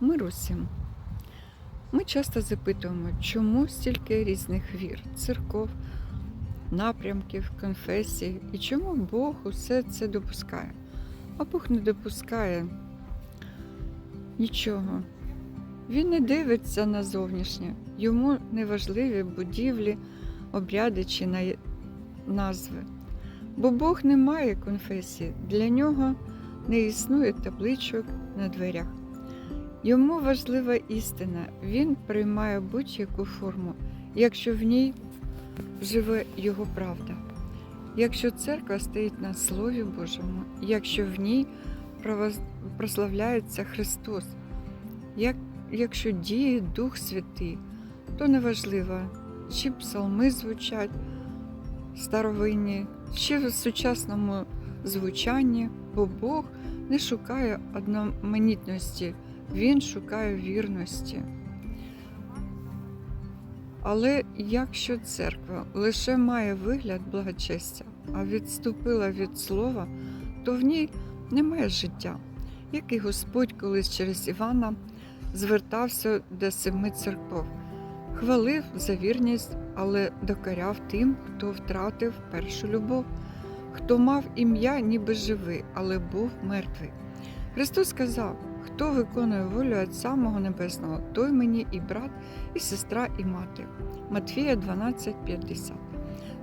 Мир усім. Ми часто запитуємо, чому стільки різних вір, церков, напрямків, конфесій і чому Бог усе це допускає. А Бог не допускає нічого. Він не дивиться на зовнішнє, йому не важливі будівлі, обряди чи назви. Бо Бог не має конфесії, для нього не існує табличок на дверях. Йому важлива істина, він приймає будь-яку форму, якщо в ній живе його правда. Якщо церква стоїть на Слові Божому, якщо в ній прославляється Христос, як, якщо діє Дух Святий, то неважливо, чи псалми звучать старовинні, чи в сучасному звучанні, бо Бог не шукає одноманітності, Він шукає вірності. Але якщо церква лише має вигляд благочестя, а відступила від слова, то в ній немає життя, як і Господь колись через Івана звертався до семи церков, хвалив за вірність, але докоряв тим, хто втратив першу любов, хто мав ім'я, ніби живий, але був мертвий. Христос сказав: хто виконує волю Отця мого Небесного, той мені і брат, і сестра, і мати. Матфія 12,50.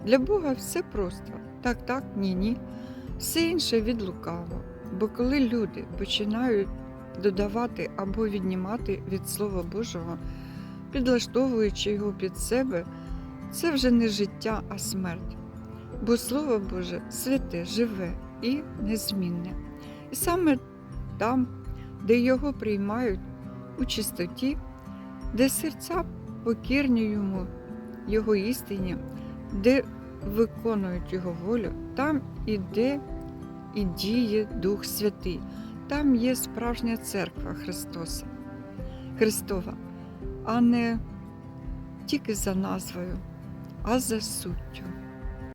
Для Бога все просто. Так, так, ні, ні. Все інше від лукавого. Бо коли люди починають додавати або віднімати від Слова Божого, підлаштовуючи його під себе, це вже не життя, а смерть. Бо Слово Боже святе, живе і незмінне. І саме там, де його приймають у чистоті, де серця покірні йому, його істині, де виконують його волю, там іде і діє Дух Святий, там є справжня церква Христоса, Христова, а не тільки за назвою, а за суттю.